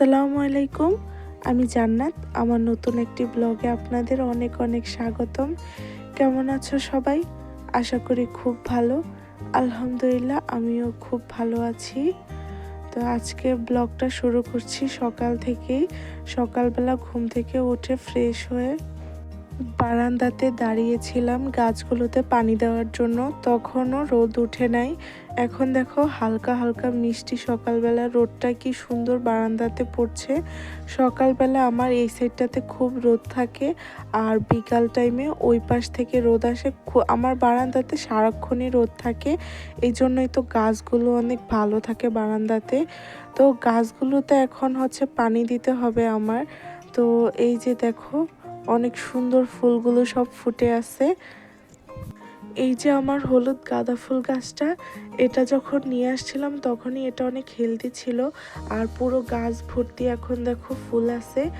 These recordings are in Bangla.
আসসালামু আলাইকুম। আমি জান্নাত। আমার নতুন একটি ব্লগে আপনাদের অনেক অনেক স্বাগতম। কেমন আছো সবাই? আশা করি খুব ভালো। আলহামদুলিল্লাহ, আমিও খুব ভালো আছি। তো আজকে ব্লগটা শুরু করছি সকাল থেকেই। সকালবেলা ঘুম থেকে উঠে ফ্রেশ হয়ে বারান্দাতে দাঁড়িয়েছিলাম গাছগুলোতে পানি দেওয়ার জন্য। তখনও রোদ উঠে নাই। এখন দেখো হালকা হালকা মিষ্টি সকালবেলা। রোদটা কি সুন্দর বারান্দাতে পড়ছে। সকালবেলা আমার এই সাইডটাতে খুব রোদ থাকে আর বিকাল টাইমে ওই পাশ থেকে রোদ আসে। আমার বারান্দাতে সারাক্ষণই রোদ থাকে। এই জন্যই তো গাছগুলো অনেক ভালো থাকে বারান্দাতে। তো গাছগুলোতে এখন হচ্ছে পানি দিতে হবে আমার। তো এই যে দেখো অনেক সুন্দর ফুলগুলো সব ফুটে আছে। এই যে আমার হলুদ গাঁদা ফুল গাছটা, এটা যখন নিয়ে আসছিলাম তখনই এটা অনেক হেলদি ছিল। আর পুরো গাছ ভর্তি এখন দেখো ফুল আছে।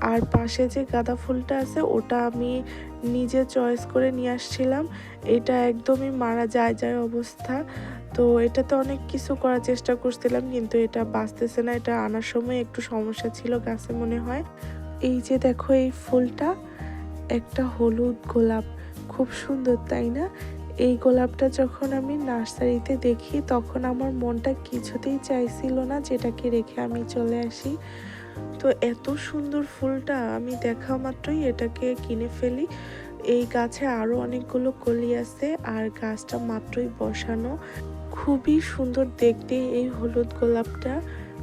আর পাশে যে গাঁদা ফুলটা আছে, ওটা আমি নিজে চয়েস করে নিয়ে আসছিলাম। এটা একদমই মারা যায় যায় অবস্থা। তো এটাতে অনেক কিছু করার চেষ্টা করছিলাম, কিন্তু এটা বাঁচতেছে না। এটা আনার সময় একটু সমস্যা ছিল গাছে মনে হয়। এই যে দেখো এই ফুলটা, একটা হলুদ গোলাপ। খুব সুন্দর, তাই না? এই গোলাপটা যখন আমি নার্সারিতে দেখি, তখন আমার মনটা কিছুতেই চাইছিল না যেটাকে রেখে আমি চলে আসি। তো এত সুন্দর ফুলটা, আমি দেখা মাত্রই এটাকে কিনে ফেলি। এই গাছে আরও অনেকগুলো কলি আছে, আর গাছটা মাত্রই বসানো। খুবই সুন্দর দেখতে এই হলুদ গোলাপটা।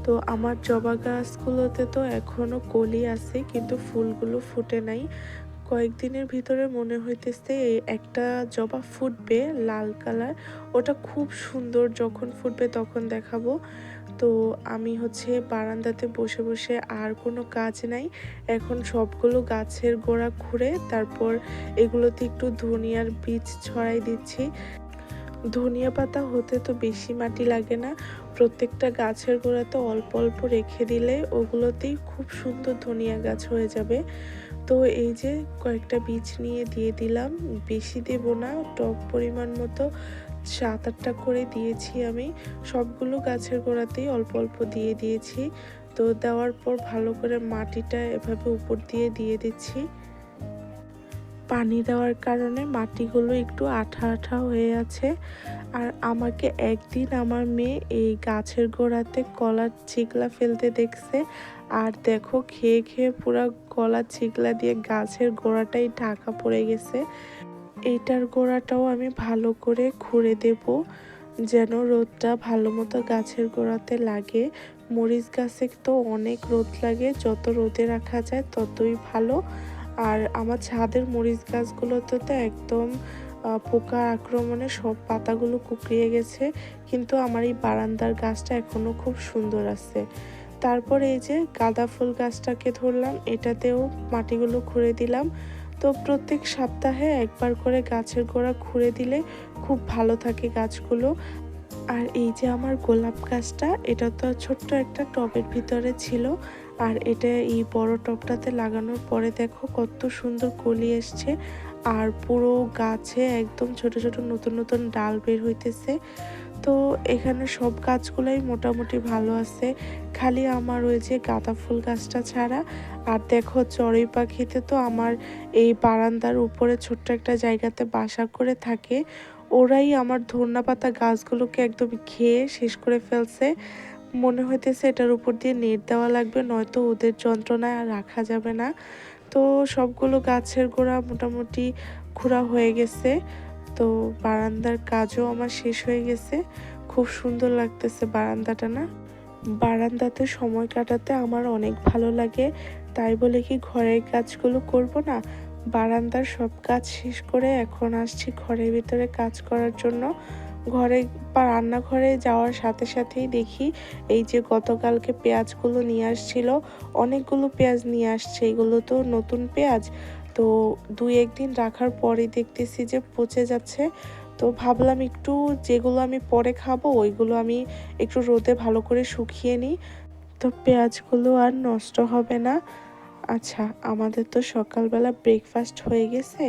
তো আমার জবা গাছগুলোতে তো এখনও কলি আছে, কিন্তু ফুলগুলো ফুটে নাই। কয়েকদিনের ভিতরে মনে হইতেছে একটা জবা ফুটবে লাল কালার। ওটা খুব সুন্দর যখন ফুটবে তখন দেখাবো। তো আমি হচ্ছে বারান্দাতে বসে বসে আর কোনো কাজ নাই। এখন সবগুলো গাছের গোড়া খুঁড়ে তারপর এগুলোতে একটু ধনিয়ার বীজ ছড়াই দিচ্ছি। ধনিয়া পাতা হতে তো বেশি মাটি লাগে না। প্রত্যেকটা গাছের গোড়াতে অল্প অল্প রেখে দিলে ওগুলোতেই খুব সুন্দর ধনিয়া গাছ হয়ে যাবে। তো এই যে কয়েকটা বীজ নিয়ে দিয়ে দিলাম, বেশি দেব না, টক পরিমাণ মতো সাত আটটা করে দিয়েছি আমি। সবগুলো গাছের গোড়াতেই অল্প অল্প দিয়ে দিয়েছি। তো দেওয়ার পর ভালো করে মাটিটা এভাবে উপর দিয়ে দিয়ে দিচ্ছি। পানি দেওয়ার কারণে মাটিগুলো একটু আঠা আঠা হয়ে আছে। আর আমাকে একদিন আমার মেয়ে এই গাছের গোড়াতে কলার চিকলা ফেলতে দেখছে। আর দেখো, খেয়ে খেয়ে পুরো কলার চিকলা দিয়ে গাছের গোড়াটাই ঢাকা পড়ে গেছে। এইটার গোড়াটাও আমি ভালো করে খুঁড়ে দেব, যেন রোদটা ভালো মতো গাছের গোড়াতে লাগে। মরিচ গাছে তো অনেক রোদ লাগে, যত রোদে রাখা যায় ততই ভালো। আর আমার ছাদের মরিচ গাছগুলোতে তো একদম পোকা আক্রমণে সব পাতাগুলো কুকড়িয়ে গেছে, কিন্তু আমার এই বারান্দার গাছটা এখনও খুব সুন্দর আছে। তারপর এই যে গাঁদা ফুল গাছটাকে ধরলাম, এটাতেও মাটিগুলো খুঁড়ে দিলাম। তো প্রত্যেক সপ্তাহে একবার করে গাছের গোড়া খুঁড়ে দিলে খুব ভালো থাকে গাছগুলো। আর এই যে আমার গোলাপ গাছটা, এটা তো ছোট্ট একটা টবের ভিতরে ছিল। আর এটা এই বড় টবটাতে লাগানোর পরে দেখো কত সুন্দর কলি এসছে। আর পুরো গাছে একদম ছোট ছোট নতুন নতুন ডাল বের হইতেছে। তো এখানে সব গাছগুলোই মোটামুটি ভালো আছে। খালি আমার ওই যে গাঁদা ফুল গাছটা ছাড়া। আর দেখো চড়ুই পাখিতে তো আমার এই বারান্দার উপরে ছোট্ট একটা জায়গাতে বাসা করে থাকে। ওরাই আমার ধন্যা পাতা গাছগুলোকে একদম খেয়ে শেষ করে ফেলছে। মনে হইতেছে এটার উপর দিয়ে নেট দেওয়া লাগবে, নয়তো ওদের যন্ত্রণায় আর রাখা যাবে না। তো সবগুলো গাছের গোড়া মোটামুটি খুঁড়া হয়ে গেছে। তো বারান্দার কাজও আমার শেষ হয়ে গেছে। খুব সুন্দর লাগতেছে বারান্দাটা না। বারান্দাতে সময় কাটাতে আমার অনেক ভালো লাগে। তাই বলে কি ঘরের কাজগুলো করব না? বারান্দার সব কাজ শেষ করে এখন আসছি ঘরের ভিতরে কাজ করার জন্য। ঘরে বা রান্নাঘরে যাওয়ার সাথে সাথেই দেখি এই যে গতকালকে পেঁয়াজগুলো নিয়ে আসছিল, অনেকগুলো পেঁয়াজ নিয়ে আসছে, এগুলো তো নতুন পেঁয়াজ। তো দুই একদিন রাখার পরে দেখতেছি যে পচে যাচ্ছে। তো ভাবলাম একটু যেগুলো আমি পরে খাব, ওইগুলো আমি একটু রোদে ভালো করে শুকিয়ে নিই। তো পেঁয়াজগুলো আর নষ্ট হবে না। আচ্ছা আমাদের তো সকালবেলা ব্রেকফাস্ট হয়ে গেছে।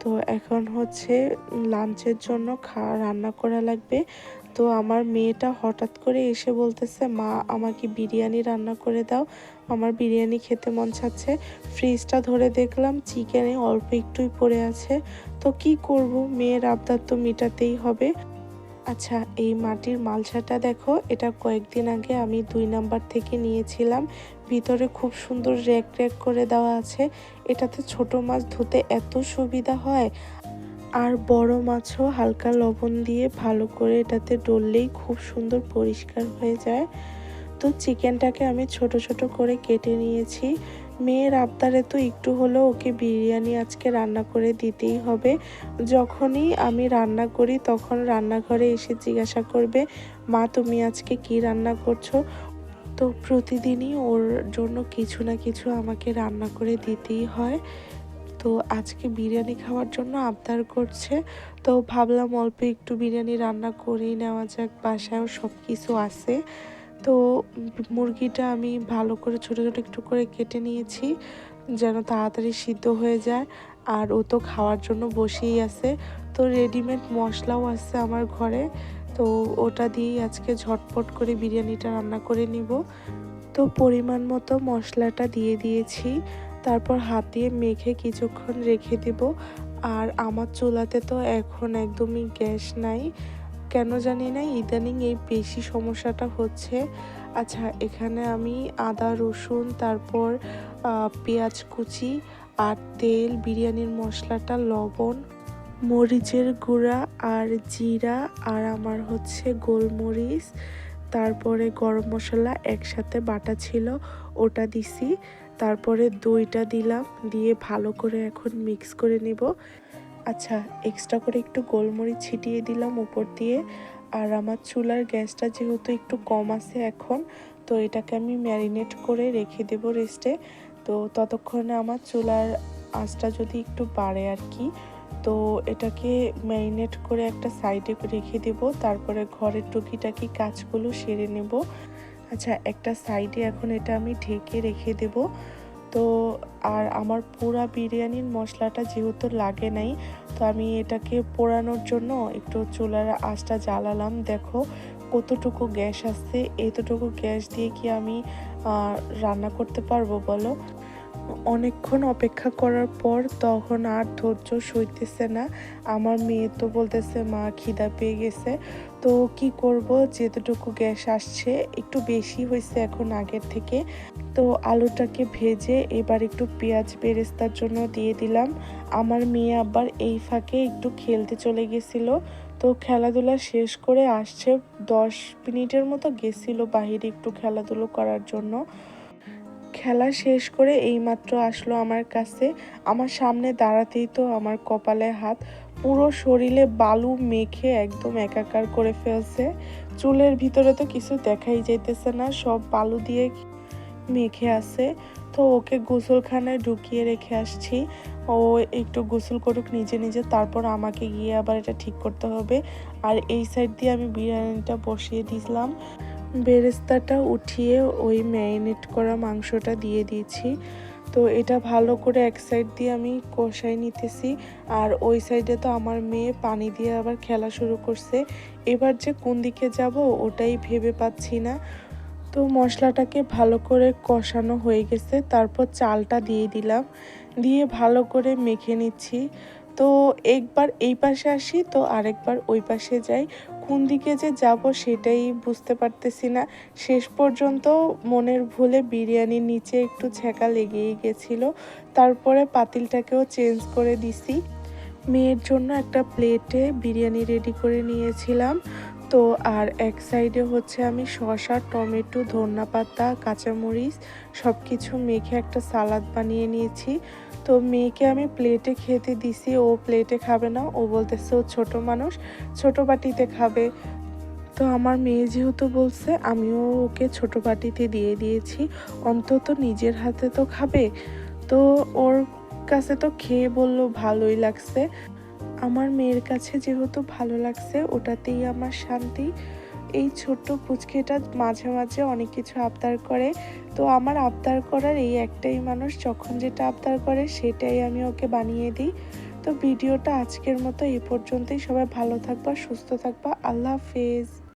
তো এখন হচ্ছে লাঞ্চের জন্য খাওয়া রান্না করা লাগবে। তো আমার মেয়েটা হঠাৎ করে এসে বলতেছে, মা, আমাকে বিরিয়ানি রান্না করে দাও। আমার বিরিয়ানি খেতে মন চাচ্ছে। ফ্রিজটা ধরে দেখলাম চিকেনে অল্প একটুই পড়ে আছে। তো কি করব? মেয়ের আবদার তো মেটাতেই হবে। আচ্ছা এই মাটির মালসাটা দেখো, এটা কয়েকদিন আগে আমি দুই নাম্বার থেকে নিয়েছিলাম। ভিতরে খুব সুন্দর র্যাক র্যাক করে দেওয়া আছে। এটাতে ছোট মাছ ধুতে এত সুবিধা হয়। আর বড় মাছও হালকা লবণ দিয়ে ভালো করে এটাতে ডললেই খুব সুন্দর পরিষ্কার হয়ে যায়। তো চিকেনটাকে আমি ছোট ছোট করে কেটে নিয়েছি। মেয়ের আবদারে তো একটু হলেও ওকে বিরিয়ানি আজকে রান্না করে দিতেই হবে। যখনই আমি রান্না করি, তখন রান্নাঘরে এসে জিজ্ঞাসা করবে, মা, তুমি আজকে কি রান্না করছ? তো প্রতিদিনই ওর জন্য কিছু না কিছু আমাকে রান্না করে দিতেই হয়। তো আজকে বিরিয়ানি খাওয়ার জন্য আবদার করছে। তো ভাবলাম অল্প একটু বিরিয়ানি রান্না করেই নেওয়া যাক, বাসায়ও সব কিছু আছে। তো মুরগিটা আমি ভালো করে ছোটো ছোটো একটু করে কেটে নিয়েছি যেন তাড়াতাড়ি সিদ্ধ হয়ে যায়। আর ও তো খাওয়ার জন্য বসেই আছে। তো রেডিমেড মশলাও আছে আমার ঘরে। তো ওটা দিয়েই আজকে ঝটপট করে বিরিয়ানিটা রান্না করে নিব। তো পরিমাণ মতো মশলাটা দিয়ে দিয়েছি। তারপর হাত দিয়ে মেখে কিছুক্ষণ রেখে দেব। আর আমার চুলাতে তো এখন একদমই গ্যাস নাই। কেন জানি না, ইদানিং এই বেশি সমস্যাটা হচ্ছে। আচ্ছা এখানে আমি আদা, রসুন, তারপর পেঁয়াজ কুচি আর তেল, বিরিয়ানির মশলাটা, লবণ, মরিচের গুঁড়া আর জিরা আর আমার হচ্ছে গোলমরিচ। তারপরে গরম মশলা একসাথে বাটা ছিল, ওটা দিছি। তারপরে দইটা দিলাম, দিয়ে ভালো করে এখন মিক্স করে নিব। আচ্ছা এক্সট্রা করে একটু গোলমরিচ ছিটিয়ে দিলাম উপর দিয়ে। আর আমার চুলার গ্যাসটা যেহেতু একটু কম আছে এখন, তো এটাকে আমি ম্যারিনেট করে রেখে দেব রেস্টে তো ততক্ষণে আমার চুলার আঁচটা যদি একটু বাড়ে আর কি, তো এটাকে ম্যারিনেট করে একটা সাইডে রেখে দেব। তারপরে ঘরের টুকিটাকি কাজগুলো সেরে নেব। আচ্ছা একটা সাইডে এখন এটা আমি ঢেকে রেখে দেব। তো আর আমার পুরা বিরিয়ানির মশলাটা যেহেতু লাগে নাই, তো আমি এটাকে পোড়ানোর জন্য একটু চুলার আঁচটা জ্বালালাম। দেখো কতটুকু গ্যাস আসছে, এতটুকু গ্যাস দিয়ে কি আমি রান্না করতে পারব বলো? অনেকক্ষণ অপেক্ষা করার পর তখন আর ধৈর্য সইতেছে না। আমার মেয়ে তো বলতেছে, মা খিদা পেয়ে গেছে। তো কি করব? যেতটুকু গ্যাস আসছে, একটু বেশি হয়েছে এখন আগের থেকে। তো আলুটাকে ভেজে এবার একটু পেঁয়াজ বেরেস্তার জন্য দিয়ে দিলাম। আমার মেয়ে আবার এই ফাঁকে একটু খেলতে চলে গেছিল। তো খেলাধুলা শেষ করে আসছে, দশ মিনিটের মতো গেছিল বাহিরে একটু খেলাধুলো করার জন্য। খেলা শেষ করে এইমাত্র আসলো আমার কাছে। আমার সামনে দাঁড়াতেই তো আমার কপালে হাত। পুরো শরীরে বালু মেখে একদম একাকার করে ফেলছে। চুলের ভিতরে তো কিছু দেখাই যাইতেছে না, সব বালু দিয়ে মেখে আছে। তো ওকে গোসলখানায় ঢুকিয়ে রেখে আসছি। ও একটু গোসল করুক নিজে নিজে, তারপর আমাকে গিয়ে আবার এটা ঠিক করতে হবে। আর এই সাইড দিয়ে আমি বিরিয়ানিটা বসিয়ে দিয়েছিলাম বেরেস্তাটা উঠিয়ে ওই ম্যারিনেট করা মাংসটা দিয়ে দিয়েছি। তো এটা ভালো করে এক সাইড দিয়ে আমি কষাই নিতেছি। আর ওই সাইডে তো আমার মেয়ে পানি দিয়ে আবার খেলা শুরু করছে। এবার যে কোন দিকে যাব ওটাই ভেবে পাচ্ছি না। তো মশলাটাকে ভালো করে কষানো হয়ে গেছে। তারপর চালটা দিয়ে দিলাম। দিয়ে ভালো করে মেখে নিচ্ছি। তো একবার এই পাশে আসি, তো আরেকবার ওই পাশে যাই। কোন দিকে যে যাব সেটাই বুঝতে পারতেছি না। শেষ পর্যন্ত মনের ভুলে বিরিয়ানির নিচে একটু ছ্যাঁকা লেগেই গেছিল। তারপরে পাতিলটাকেও চেঞ্জ করে দিছি। মেয়ের জন্য একটা প্লেটে বিরিয়ানি রেডি করে নিয়েছিলাম। তো আর এক সাইডে হচ্ছে আমি শসা, টমেটো ধন্যা পাতা কাঁচামরিচ সব কিছু মেখে একটা সালাদ বানিয়ে নিয়েছি। তো মেয়েকে আমি প্লেটে খেতে দিছি, ও প্লেটে খাবে না। ও বলতেছে, ও ছোট মানুষ, ছোট বাটিতে খাবে। তো আমার মেয়ে যেহেতু বলছে, আমিও ওকে ছোট বাটিতে দিয়ে দিয়েছি। অন্তত নিজের হাতে তো খাবে। তো ওর কাছে তো খেয়ে বলল, ভালোই লাগছে। আমার মেয়ের কাছে যেহেতু ভালো লাগছে, ওটাতেই আমার শান্তি। এই ছোট্ট পুচকেটা মাঝে মাঝে অনেক কিছু আবদার করে। তো আমার আবদার করার এই একটাই মানুষ, যখন যেটা আবদার করে সেটাই আমি ওকে বানিয়ে দিই। তো ভিডিওটা আজকের মতো এ পর্যন্তই। সবাই ভালো থাকবা, সুস্থ থাকবা। আল্লাহ হাফেজ।